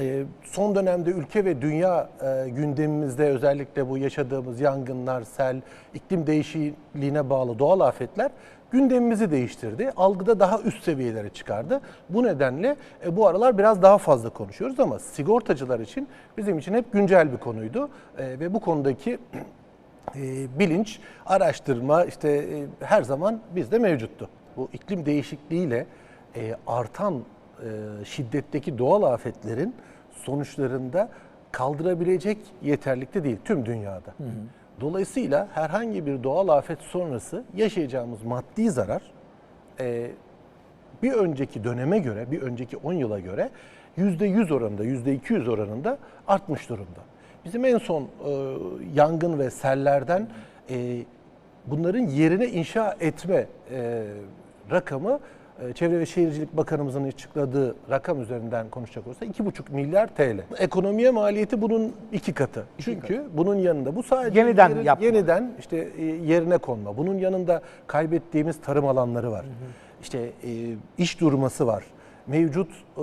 E, Son dönemde ülke ve dünya e, gündemimizde özellikle bu yaşadığımız yangınlar, sel, iklim değişikliğine bağlı doğal afetler gündemimizi değiştirdi. Algıda daha üst seviyelere çıkardı. Bu nedenle e, bu aralar biraz daha fazla konuşuyoruz ama sigortacılar için bizim için hep güncel bir konuydu. E, Ve bu konudaki bilinç, araştırma işte her zaman bizde mevcuttu. Bu iklim değişikliğiyle artan e, şiddetteki doğal afetlerin sonuçlarında kaldırabilecek yeterlikte değil tüm dünyada. Dolayısıyla herhangi bir doğal afet sonrası yaşayacağımız maddi zarar e, bir önceki döneme göre, bir önceki 10 yıla göre %100 oranında, %200 oranında artmış durumda. Bizim en son e, yangın ve sellerden e, bunların yerine inşa etme e, rakamı Çevre ve Şehircilik Bakanımızın açıkladığı rakam üzerinden konuşacak olursa 2,5 milyar TL. Ekonomiye maliyeti bunun iki katı. Çünkü bunun yanında bu sadece Yeniden yerin- yapma. yeniden işte e, yerine konma. Bunun yanında kaybettiğimiz tarım alanları var. İşte e, iş durması var. Mevcut e,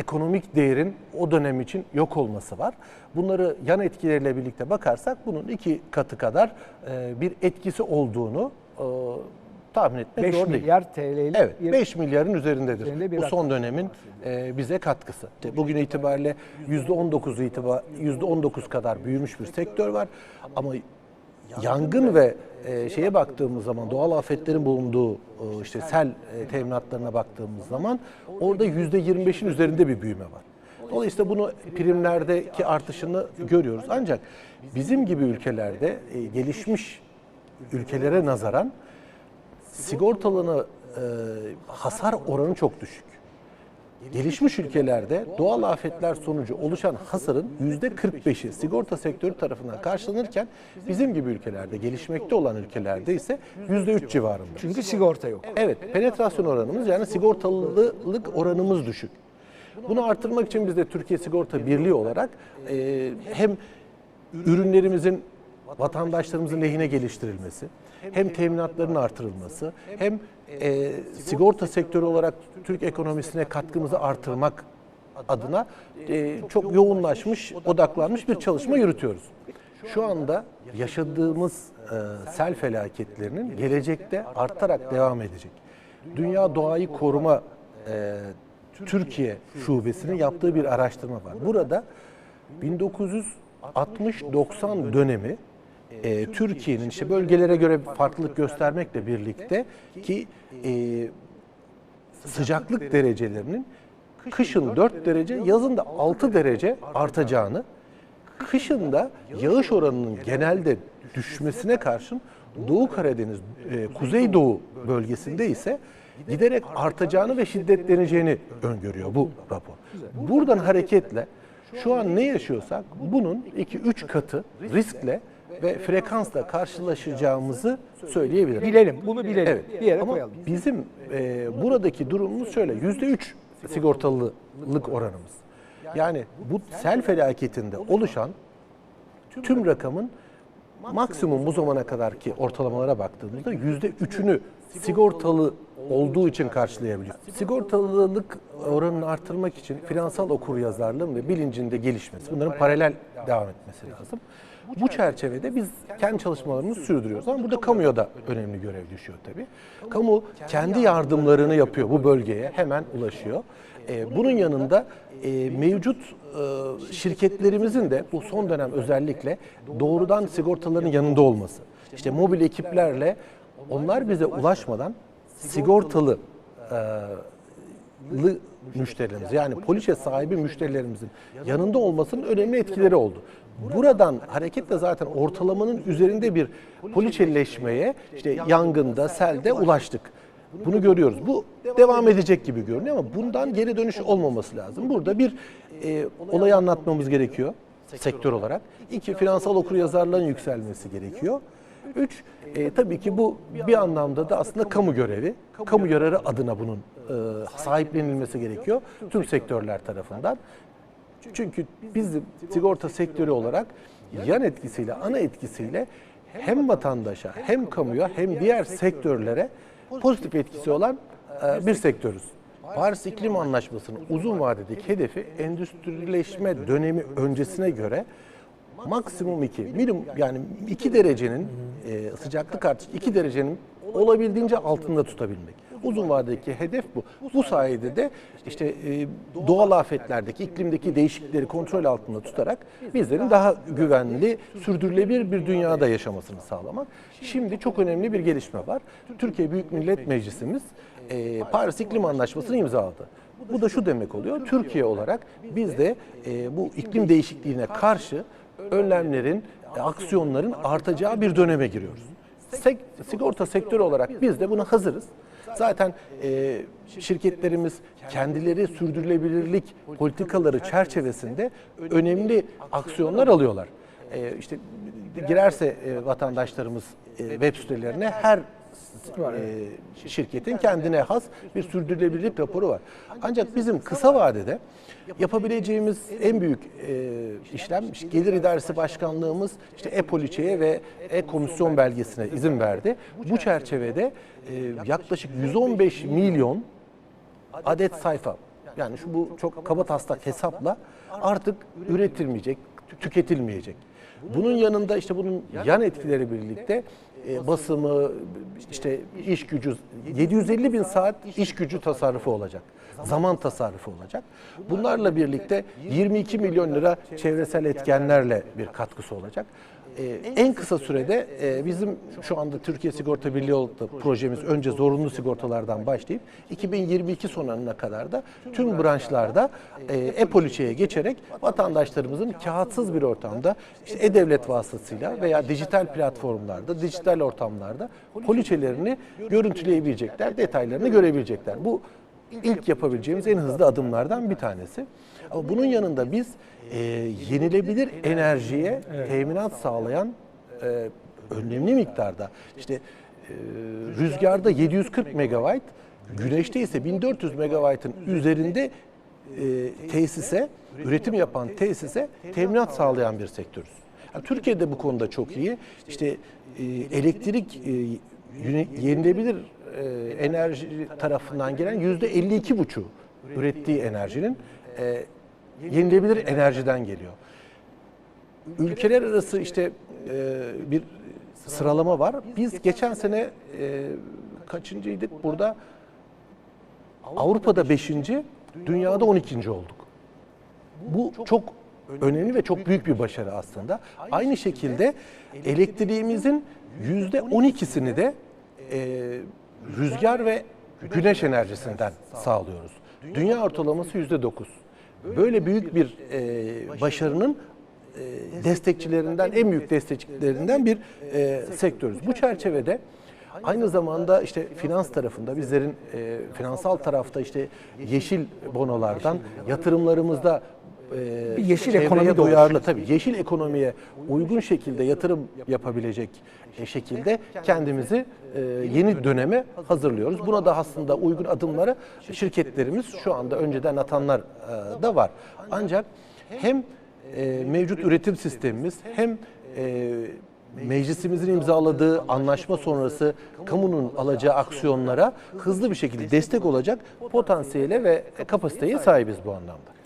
ekonomik değerin o dönem için yok olması var. Bunları yan etkileriyle birlikte bakarsak bunun iki katı kadar e, bir etkisi olduğunu e, tahmin etmek 5 zor değil. milyar TL ile Evet, bir- 5 milyarın üzerindedir. Üzerinde bir Bu son rakam dönemin e, bize katkısı. İşte Bugün itibariyle %19 itibar %19 kadar büyümüş bir sektör var ama yangın ve e, şeye baktığımız zaman doğal afetlerin bulunduğu e, işte sel e, teminatlarına baktığımız zaman orada %25'in üzerinde bir büyüme var. Dolayısıyla bunu primlerdeki artışını görüyoruz. Ancak bizim gibi ülkelerde e, gelişmiş ülkelere nazaran sigortalını e, hasar oranı çok düşük. Gelişmiş ülkelerde doğal afetler sonucu oluşan hasarın yüzde 45'i sigorta sektörü tarafından karşılanırken bizim gibi ülkelerde, gelişmekte olan ülkelerde ise yüzde 3 civarında. Çünkü sigorta yok. Evet, penetrasyon oranımız yani sigortalılık oranımız düşük. Bunu artırmak için biz de Türkiye Sigorta Birliği olarak e, hem ürünlerimizin vatandaşlarımızın lehine geliştirilmesi, hem teminatların artırılması, hem e, sigorta sektörü olarak Türk ekonomisine katkımızı artırmak adına e, çok yoğunlaşmış, odaklanmış bir çalışma yürütüyoruz. Şu anda yaşadığımız e, sel felaketlerinin gelecekte artarak devam edecek. Dünya Doğayı Koruma e, Türkiye Şubesi'nin yaptığı bir araştırma var. Burada 1960-90 dönemi e, Türkiye'nin işte bölgelere göre farklılık göstermekle birlikte ki e, sıcaklık derecelerinin kışın 4 derece, yazın da 6 derece artacağını, kışın da yağış oranının genelde düşmesine karşın Doğu Karadeniz, e, Kuzeydoğu bölgesinde ise giderek artacağını ve şiddetleneceğini öngörüyor bu rapor. Buradan hareketle şu an ne yaşıyorsak bunun 2-3 katı riskle ve frekansla karşılaşacağımızı söyleyebilirim. Bilelim, bunu bilelim. Evet. Bir yere Ama koyalım. bizim e, buradaki durumumuz şöyle. Yüzde üç sigortalılık oranımız. Yani bu sel felaketinde oluşan tüm rakamın maksimum bu zamana kadarki ortalamalara baktığımızda yüzde üçünü sigortalı olduğu için karşılayabiliyor. Sigortalılık oranını artırmak için finansal okuryazarlığın ve bilincinde gelişmesi, bunların paralel devam etmesi lazım. Bu çerçevede biz kendi çalışmalarımızı sürdürüyoruz ama burada kamuya da önemli görev düşüyor tabii. Kamu kendi yardımlarını yapıyor bu bölgeye, hemen ulaşıyor. Ee, bunun yanında e, mevcut e, şirketlerimizin de bu son dönem özellikle doğrudan sigortaların yanında olması. İşte mobil ekiplerle onlar bize ulaşmadan sigortalı e, müşterilerimiz yani poliçe sahibi müşterilerimizin yanında olmasının önemli etkileri oldu. Buradan hareketle zaten ortalamanın üzerinde bir poliçeleşmeye işte yangında, selde ulaştık. Bunu görüyoruz. Bu devam edecek gibi görünüyor ama bundan geri dönüş olmaması lazım. Burada bir e, olayı anlatmamız gerekiyor sektör olarak. İki, finansal okuryazarlığın yükselmesi gerekiyor. Üç, e, tabii ki bu bir anlamda da aslında kamu görevi. Kamu yararı adına bunun e, sahiplenilmesi gerekiyor tüm sektörler tarafından. Çünkü biz sigorta sektörü olarak yan etkisiyle, ana etkisiyle hem vatandaşa, hem kamuya, hem diğer sektörlere pozitif etkisi olan e, bir sektörüz. Paris İklim Anlaşması'nın uzun vadedeki hedefi endüstrileşme dönemi öncesine göre maksimum 2, minimum yani 2 derecenin e, sıcaklık artışı 2 derecenin olabildiğince altında tutabilmek. Uzun vadedeki hedef bu. Bu sayede de işte e, doğal afetlerdeki, iklimdeki değişiklikleri kontrol altında tutarak bizlerin daha güvenli, sürdürülebilir bir dünyada yaşamasını sağlamak. Şimdi çok önemli bir gelişme var. Türkiye Büyük Millet Meclisimiz e, Paris İklim Anlaşması'nı imzaladı. Bu da şu demek oluyor. Türkiye olarak biz de e, bu iklim değişikliğine karşı önlemlerin, e, aksiyonların artacağı bir döneme giriyoruz. Sek- sigorta sektörü olarak biz de buna hazırız. Zaten e, şirketlerimiz kendileri sürdürülebilirlik politikaları çerçevesinde önemli aksiyonlar alıyorlar. E, işte girerse e, vatandaşlarımız e, web sitelerine her e, şirketin kendine has bir sürdürülebilirlik raporu var. Ancak bizim kısa vadede yapabileceğimiz en büyük e, işlem işte Gelir İdaresi Başkanlığımız işte e-poliçeye ve e-komisyon belgesine izin verdi. Bu çerçevede e, yaklaşık 115 milyon adet sayfa. yani şu bu çok kaba taslak hesapla artık üretilmeyecek, tüketilmeyecek. Bunun yanında işte bunun yan etkileri birlikte e, basımı, işte iş gücü, 750 bin saat iş gücü tasarrufu olacak. Zaman tasarrufu olacak. Bunlarla birlikte 22 milyon lira çevresel etkenlerle bir katkısı olacak. Ee, en kısa sürede e, bizim şu anda Türkiye Sigorta Birliği olarak projemiz önce zorunlu sigortalardan başlayıp 2022 sonuna kadar da tüm branşlarda e, e-poliçeye geçerek vatandaşlarımızın kağıtsız bir ortamda işte e-devlet vasıtasıyla veya dijital platformlarda, dijital ortamlarda poliçelerini görüntüleyebilecekler, detaylarını görebilecekler. Bu ilk yapabileceğimiz en hızlı adımlardan bir tanesi. Ama bunun yanında biz e, yenilebilir enerjiye teminat sağlayan e, önemli miktarda işte e, rüzgarda 740 megawatt, güneşte ise 1400 megawattın üzerinde e, tesise, üretim yapan tesise teminat sağlayan bir sektörüz. Yani Türkiye'de bu konuda çok iyi. İşte e, elektrik e, yenilebilir e, enerji tarafından gelen yüzde 52 buçu ürettiği enerjinin e, yenilebilir enerjiden geliyor. Ülkeler arası işte e, bir sıralama var. Biz geçen sene e, kaçıncıydık burada? Avrupa'da 5. dünyada 12. olduk. Bu çok önemli ve çok büyük bir başarı aslında. Aynı şekilde elektriğimizin yüzde 12'sini de e, rüzgar ve güneş enerjisinden sağlıyoruz. Dünya ortalaması yüzde 9. Böyle büyük bir e, başarının e, destekçilerinden, en büyük destekçilerinden bir e, sektörüz. Bu çerçevede aynı zamanda işte finans tarafında bizlerin e, finansal tarafta işte yeşil bonolardan yatırımlarımızda e, Bir yeşil ekonomi duyarlı tabii yeşil ekonomiye uygun şekilde yatırım yapabilecek e, şekilde kendimizi e, yeni döneme hazırlıyoruz. Buna da aslında uygun adımları şirketlerimiz şu anda önceden atanlar e, da var. Ancak hem e, mevcut üretim sistemimiz hem e, meclisimizin imzaladığı anlaşma sonrası kamunun alacağı aksiyonlara hızlı bir şekilde destek olacak potansiyele ve kapasiteye sahibiz bu anlamda.